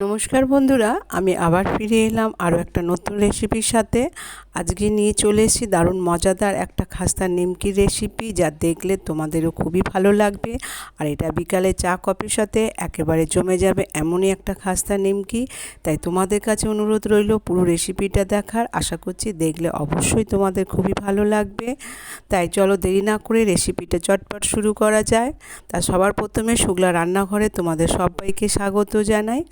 নমস্কার বন্ধুরা, আমি আবার ফিরে এলাম আরও একটা নতুন রেসিপির সাথে। আজকে নিয়ে চলে এসেছি দারুণ মজাদার একটা খাস্তা নিমকির রেসিপি যা দেখলে তোমাদেরও খুবই ভালো লাগবে। আর এটা বিকালে চা, কফির সাথে একেবারে জমে যাবে এমনই একটা খাস্তা নিমকি। তাই তোমাদের কাছে অনুরোধ রইল পুরো রেসিপিটা দেখার। আশা করছি দেখলে অবশ্যই তোমাদের খুবই ভালো লাগবে। তাই চলো দেরি না করে রেসিপিটা চটপট শুরু করা যায়। তা সবার প্রথমে শুক্লা রান্নাঘরে তোমাদের সবাইকে স্বাগত জানাই।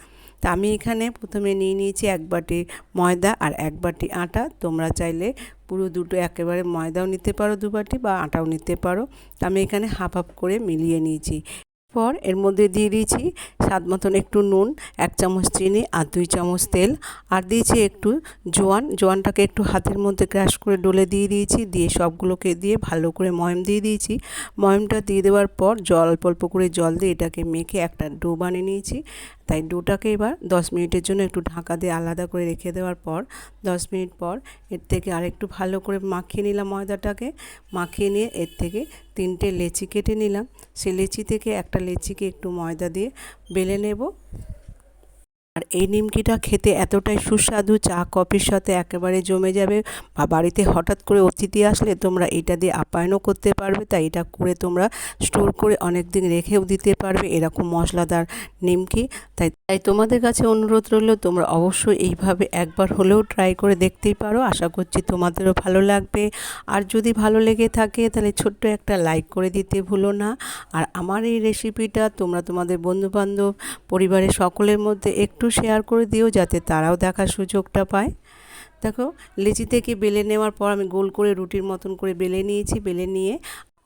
তা আমি এখানে প্রথমে নিয়ে নিয়েছি এক বাটি ময়দা আর এক বাটি আটা। তোমরা চাইলে পুরো দুটো একেবারে ময়দাও নিতে পারো দু বাটি বা আটাও নিতে পারো। তা আমি এখানে হাফ হাফ করে মিলিয়ে নিয়েছি। পর এর মধ্যে দিয়ে দিয়েছি স্বাদ মতন একটু নুন, এক চামচ চিনি আর দুই চামচ তেল। আর দিয়েছি একটু জোয়ান। জোয়ানটাকে একটু হাতের মধ্যে ক্র্যাশ করে ডলে দিয়ে দিয়েছি। দিয়ে সবগুলোকে দিয়ে ভালো করে ময়ম দিয়ে দিয়েছি। ময়মটা দিয়ে দেওয়ার পর জল, অল্প অল্প করে জল দিয়ে এটাকে মেখে একটা ডো বানিয়ে নিয়েছি। তাই ডোটাকে এবার দশ মিনিটের জন্য একটু ঢাকা দিয়ে আলাদা করে রেখে দেওয়ার পর, দশ মিনিট পর এর থেকে আরেকটু ভালো করে মাখিয়ে নিলাম ময়দাটাকে। মাখিয়ে নিয়ে এর থেকে তিনটে লেচি কেটে নিলাম। সে লেচি থেকে একটা লেচিকে একটু ময়দা দিয়ে বেলে নেব। আর এই নিমকিটা খেতে এতটাই সুস্বাদু, চা, কফির সাথে একেবারে জমে যাবে। বা বাড়িতে হঠাৎ করে অতিথি আসলে তোমরা এটা দিয়ে আপ্যায়নও করতে পারবে, তাই এটা করে তোমরা স্টোর করে অনেক দিন রেখেও দিতে পারবে এরকম মশলাদার নিমকি। তাই তাই তোমাদের কাছে অনুরোধ রইল, তোমরা অবশ্যই এইভাবে একবার হলেও ট্রাই করে দেখতেই পারো। আশা করছি তোমাদেরও ভালো লাগবে। আর যদি ভালো লেগে থাকে, তাহলে ছোট্ট একটা লাইক করে দিতে ভুলো না। আর আমার এই রেসিপিটা তোমরা তোমাদের বন্ধুবান্ধব, পরিবারের সকলের মধ্যে একটু শেয়ার করে দিও যাতে তারাও দেখার সুযোগটা পায়। দেখো লেচি থেকে বেলে নেওয়ার পর আমি গোল করে রুটির মতন করে বেলে নিয়েছি, বেলে নিয়ে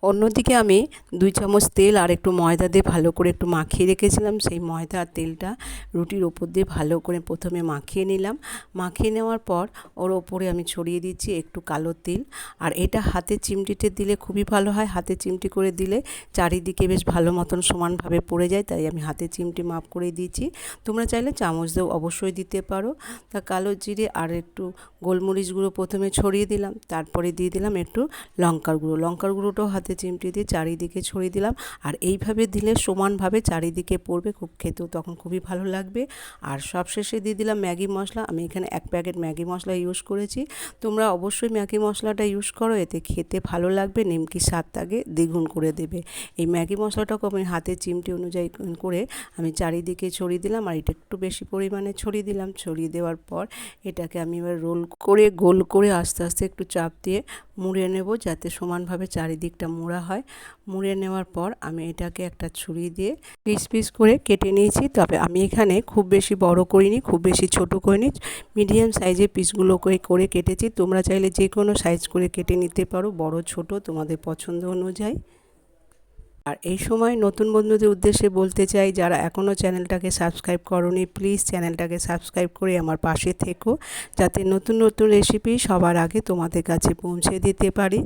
অন্যদিকে আমি দুই চামচ তেল আর একটু ময়দা দিয়ে ভালো করে একটু মাখিয়ে রেখেছিলাম। সেই ময়দা আর তেলটা রুটির ওপর দিয়ে ভালো করে প্রথমে মাখিয়ে নিলাম। মাখিয়ে নেওয়ার পর ওর ওপরে আমি ছড়িয়ে দিচ্ছি একটু কালো তিল। আর এটা হাতে চিমটিতে দিলে খুবই ভালো হয়। হাতে চিমটি করে দিলে চারিদিকে বেশ ভালো মতন সমানভাবে পড়ে যায়, তাই আমি হাতে চিমটি মাপ করে দিয়েছি। তোমরা চাইলে চামচ দিয়েও অবশ্যই দিতে পারো। তা কালো জিরে আর একটু গোলমরিচ গুঁড়ো প্রথমে ছড়িয়ে দিলাম। তারপরে দিয়ে দিলাম একটু লঙ্কার গুঁড়ো। লঙ্কার গুঁড়োটাও হাতে হাতে চিমটি দিয়ে চারিদিকে ছড়িয়ে দিলাম। আর এইভাবে দিলে সমানভাবে চারিদিকে পড়বে, খুব খেতেও তখন খুবই ভালো লাগবে। আর সবশেষে দিয়ে দিলাম ম্যাগি মশলা। আমি এখানে এক প্যাকেট ম্যাগি মশলা ইউজ করেছি। তোমরা অবশ্যই ম্যাগি মশলাটা ইউজ করো, এতে খেতে ভালো লাগবে নিমকির স্বাদটাকে দ্বিগুণ করে দেবে। এই ম্যাগি মশলাটাকে আমি হাতে চিমটি অনুযায়ী করে আমি চারিদিকে ছড়িয়ে দিলাম। আর এটা একটু বেশি পরিমাণে ছড়িয়ে দিলাম। ছড়িয়ে দেওয়ার পর এটাকে আমি এবার রোল করে, গোল করে আস্তে আস্তে একটু চাপ দিয়ে মুড়ে নেব, যাতে সমানভাবে চারিদিকটা মোড়া হয়। মুড়ে নেওয়ার পর আমি এটাকে একটা ছুরি দিয়ে পিস পিস করে কেটে নিয়েছি। তবে আমি এখানে খুব বেশি বড় করিনি, খুব বেশি ছোট করিনি। মিডিয়াম সাইজে পিসগুলো করে করে কেটেছি। তোমরা চাইলে যে কোনো সাইজ করে কেটে নিতে পারো। বড়, ছোট তোমাদের পছন্দ অনুযায়ী। আর এই সময় নতুন বন্ধুদের উদ্দেশ্যে বলতে চাই, যারা এখনও চ্যানেলটাকে সাবস্ক্রাইব করনি, প্লিজ চ্যানেলটাকে সাবস্ক্রাইব করে আমার পাশে থেকো, যাতে নতুন নতুন রেসিপি সবার আগে তোমাদের কাছে পৌঁছে দিতে পারি।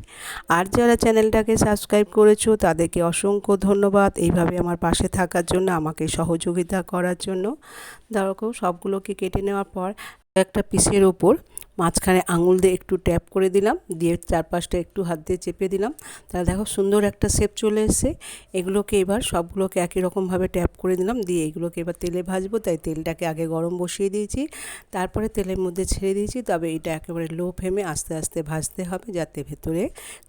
আর যারা চ্যানেলটাকে সাবস্ক্রাইব করেছ, তাদেরকে অসংখ্য ধন্যবাদ এইভাবে আমার পাশে থাকার জন্য, আমাকে সহযোগিতা করার জন্য। দেখো সবগুলোকে কেটে নেওয়ার পর একটা পিসের ওপর মাঝখানে আঙুল দিয়ে একটু ট্যাপ করে দিলাম, দিয়ে চারপাশটা একটু হাত দিয়ে চেপে দিলাম। তাহলে দেখো সুন্দর একটা শেপ চলে এসছে। এগুলোকে এবার সবগুলোকে একই রকমভাবে ট্যাপ করে দিলাম, দিয়ে এগুলোকে এবার তেলে ভাজবো, তাই তেলটাকে আগে গরম বসিয়ে দিয়েছি। তারপরে তেলের মধ্যে ছেড়ে দিয়েছি, তবে এটা একেবারে লো ফ্লেমে আস্তে আস্তে ভাজতে হবে যাতে ভেতরে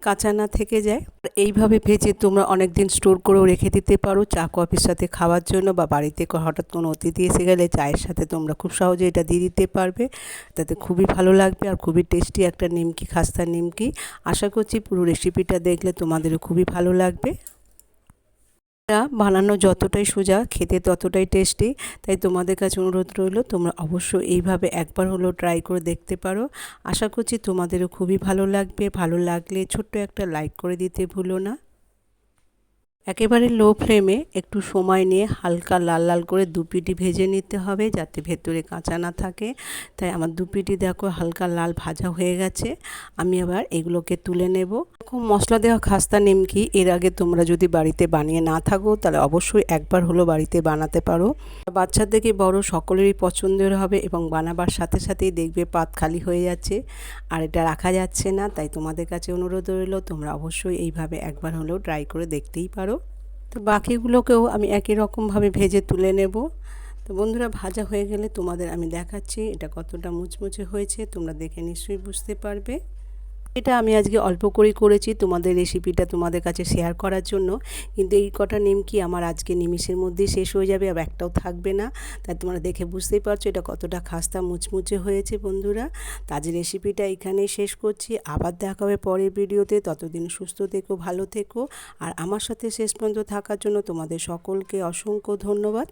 কাঁচা না থেকে যায়। এইভাবে ভেজে তোমরা অনেক দিন স্টোর করেও রেখে দিতে পারো, চা, কফির সাথে খাওয়ার জন্য বা বাড়িতে হঠাৎ কোনো অতিথি এসে গেলে চায়ের সাথে তোমরা খুব সহজে এটা দিয়ে দিতে পারবে। তাতে খুবই ভালো লাগবে আর খুবই টেস্টি একটা নিমকি, খাস্তা নিমকি। আশা করছি পুরো রেসিপিটা দেখলে তোমাদেরও খুবই ভালো লাগবে। বানানো যতটাই সোজা, খেতে ততটাই টেস্টি তাই তোমাদের কাছে অনুরোধ রইল, তোমরা অবশ্যই এইভাবে একবার হলেও ট্রাই করে দেখতে পারো। আশা করছি তোমাদেরও খুবই ভালো লাগবে। ভালো লাগলে ছোট্ট একটা লাইক করে দিতে ভুলো না। একেবারে লো ফ্লেমে একটু সময় নিয়ে হালকা লাল লাল করে দুপিটি ভেজে নিতে হবে যাতে ভেতরে কাঁচা না থাকে। তাই আমার দুপিটি দেখো হালকা লাল ভাজা হয়ে গেছে। আমি আবার এগুলোকে তুলে নেব। খুব মশলা দেওয়া খাস্তা নিমকি এর আগে তোমরা যদি বাড়িতে বানিয়ে না থাকো, তাহলে অবশ্যই একবার হলো বাড়িতে বানাতে পারো। বাচ্চার থেকে বড় সকলেরই পছন্দের হবে এবং বানাবার সাথে সাথেই দেখবে পাত খালি হয়ে যাচ্ছে। আর এটা রাখা যাচ্ছে না, তাই তোমাদের কাছে অনুরোধ রইল, তোমরা অবশ্যই এইভাবে একবার হলেও ট্রাই করে দেখতেই পারো। তো বাকিগুলোকেও আমি একই রকমভাবে ভেজে তুলে নেব। তো বন্ধুরা, ভাজা হয়ে গেলে তোমাদের আমি দেখাচ্ছি এটা কতটা মুচমুচে হয়েছে, তোমরা দেখে নিশ্চয়ই বুঝতে পারবে। এটা আমি আজকে অল্প করে করেছি তোমাদের রেসিপিটা তোমাদের কাছে শেয়ার করার জন্য। কিন্তু এই কটা নিমকি আমার আজকে নিমিষের মধ্যেই শেষ হয়ে যাবে আর একটাও থাকবে না। তাই তোমরা দেখে বুঝতেই পারছ এটা কতটা খাস্তা মুচমুচে হয়েছে বন্ধুরা। তো আজ রেসিপিটা এখানেই শেষ করছি। আবার দেখা হবে পরের ভিডিওতে ততদিন সুস্থ থেকো, ভালো থেকো। আর আমার সাথে শেষ পর্যন্ত থাকার জন্য তোমাদের সকলকে অসংখ্য ধন্যবাদ।